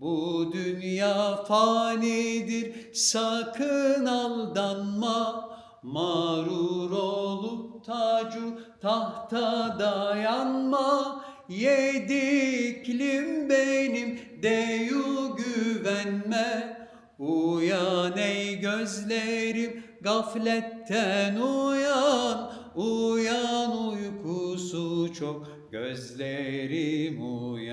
Bu dünya fanidir sakın aldanma. Mağrur olup tacu tahta dayanma. Yedi iklim benim deyu güvenme. Uyan ey gözlerim gafletten uyan. Uyan uykusu çok gözlerim uyan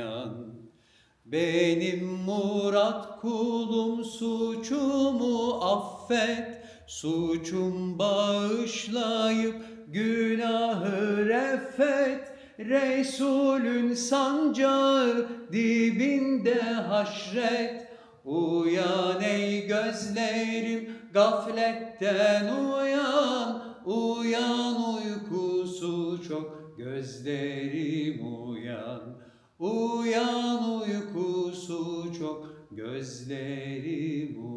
Benim murat kulum suçumu affet Suçum bağışlayıp günahı reffet Resulün sancağı dibinde haşret. Uyan ey gözlerim gafletten uyan. Uyan uykusu çok gözlerim uyan. Uyan çok gözlerim uyan